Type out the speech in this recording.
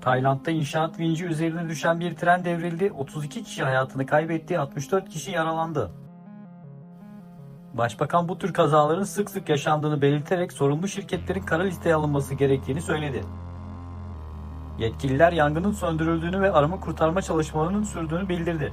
Tayland'da inşaat vinci üzerine düşen bir tren devrildi. 32 kişi hayatını kaybetti, 64 kişi yaralandı. Başbakan bu tür kazaların sık sık yaşandığını belirterek sorumlu şirketlerin kara listeye alınması gerektiğini söyledi. Yetkililer yangının söndürüldüğünü ve arama kurtarma çalışmalarının sürdüğünü bildirdi.